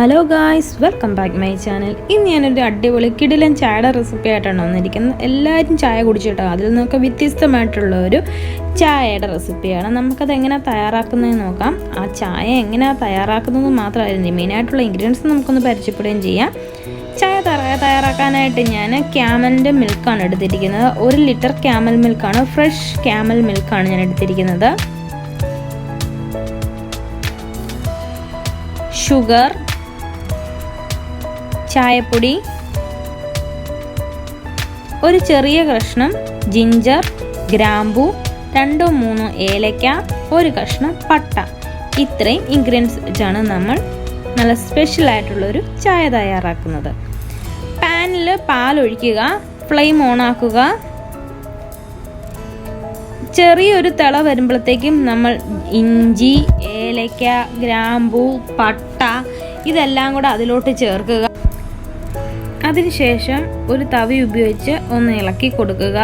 Hello guys welcome back my channel ഇന്ന് ഞാനൊരു അടിപൊളി കിടിലൻ ചായയുടെ റെസിപ്പി ആയിട്ടാണ് വന്നിരിക്കുന്നത്. എല്ലാവരും ചായ കുടിച്ചിട്ടോ? അതിൽ നിന്നൊക്കെ വ്യത്യസ്തമായിട്ടുള്ള ഒരു ചായയുടെ റെസിപ്പിയാണ് നമുക്കത് എങ്ങനെ തയ്യാറാക്കുന്നതെന്ന് നോക്കാം. ആ ചായ എങ്ങനെയാണ് തയ്യാറാക്കുന്നത് മാത്രമായിരുന്നു. മെയിനായിട്ടുള്ള ഇൻഗ്രീഡിയൻസ് നമുക്കൊന്ന് പരിചയപ്പെടുകയും ചെയ്യാം. ചായ തയ്യാറാക്കാനായിട്ട് ഞാൻ ക്യാമലിന്റെ മിൽക്കാണ് എടുത്തിരിക്കുന്നത്. ഒരു ലിറ്റർ ക്യാമൽ മിൽക്കാണ് ഫ്രഷ് ക്യാമൽ മിൽക്കാണ് ഞാൻ എടുത്തിരിക്കുന്നത്. ഷുഗർ ചായപ്പൊടി ഒരു ചെറിയ കഷ്ണം ജിഞ്ചർ ഗ്രാമ്പു രണ്ടോ മൂന്നോ ഏലക്ക ഒരു കഷ്ണം പട്ട. ഇത്രയും ഇൻഗ്രീഡിയൻസ് വെച്ചാണ് നമ്മൾ നല്ല സ്പെഷ്യൽ ആയിട്ടുള്ളൊരു ചായ തയ്യാറാക്കുന്നത്. പാനിൽ പാലൊഴിക്കുക ഫ്ലെയിം ഓൺ ആക്കുക. ചെറിയൊരു തിള വരുമ്പോഴത്തേക്കും നമ്മൾ ഇഞ്ചി ഏലക്ക ഗ്രാമ്പു പട്ട ഇതെല്ലാം കൂടെ അതിലോട്ട് ചേർക്കുക. അതിനുശേഷം ഒരു തവി ഉപയോഗിച്ച് ഒന്ന് ഇളക്കി കൊടുക്കുക.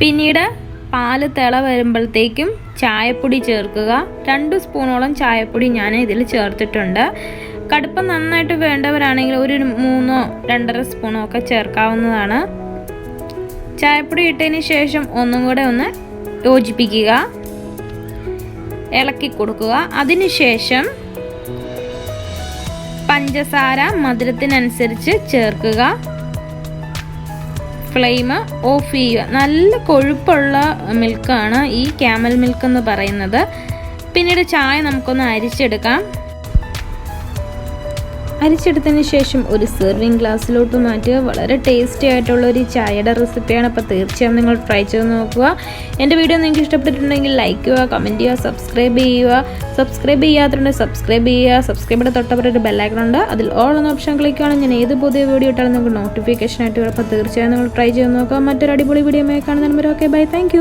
പിന്നീട് പാൽ തിള വരുമ്പോഴത്തേക്കും ചായപ്പൊടി ചേർക്കുക. രണ്ട് സ്പൂണോളം ചായപ്പൊടി ഞാൻ ഇതിൽ ചേർത്തിട്ടുണ്ട്. കടുപ്പം നന്നായിട്ട് വേണ്ടവരാണെങ്കിൽ ഒരു മൂന്നോ രണ്ടര സ്പൂണോ ഒക്കെ ചേർക്കാവുന്നതാണ്. ചായപ്പൊടി ഇട്ടതിന് ശേഷം ഒന്നും കൂടെ ഒന്ന് യോജിപ്പിക്കുക. ഇളക്കി കൊടുക്കുക. അതിനുശേഷം പഞ്ചസാര മധുരത്തിനനുസരിച്ച് ചേർക്കുക. ഫ്ലെയിം ഓഫ് ചെയ്യുക. നല്ല കൊഴുപ്പുള്ള മിൽക്കാണ് ഈ ക്യാമൽ മിൽക്ക് എന്ന് പറയുന്നത്. പിന്നീട് ചായ നമുക്കൊന്ന് അരിച്ചെടുക്കാം. അരിച്ചെടുത്തതിന് ശേഷം ഒരു സെർവിങ് ഗ്ലാസ്സിലോട്ട് മാറ്റുക. വളരെ ടേസ്റ്റി ആയിട്ടുള്ള ഒരു ചായയുടെ റെസിപ്പിയാണ് അപ്പോൾ തീർച്ചയായും നിങ്ങൾ ട്രൈ ചെയ്ത് നോക്കുക. എന്റെ വീഡിയോ നിങ്ങൾക്ക് ഇഷ്ടപ്പെട്ടിട്ടുണ്ടെങ്കിൽ ലൈക്ക് ചെയ്യുക കമന്റ് ചെയ്യുക സബ്സ്ക്രൈബ് ചെയ്യുക. സബ്സ്ക്രൈബ് ചെയ്യാത്തതുകൊണ്ട് സബ്സ്ക്രൈബ് ചെയ്യുക. സബ്സ്ക്രൈബിന്റെ തൊട്ടപ്പുറം ഒരു ബെല്ലൈക്കൺ ഉണ്ട്. അതിൽ ഓൾ എന്ന ഓപ്ഷൻ ക്ലിക്കാണ് ഞാൻ ഏത് പുതിയ വീഡിയോ ഇട്ടാലും നിങ്ങൾക്ക് നോട്ടിഫിക്കേഷൻ ആയിട്ട് വരും. അപ്പോൾ തീർച്ചയായും നിങ്ങൾ ട്രൈ ചെയ്ത് നോക്കുക. മറ്റൊരു അടിപൊളി വീഡിയോ കാണുന്നതിന് ഓക്കെ ബൈ താങ്ക്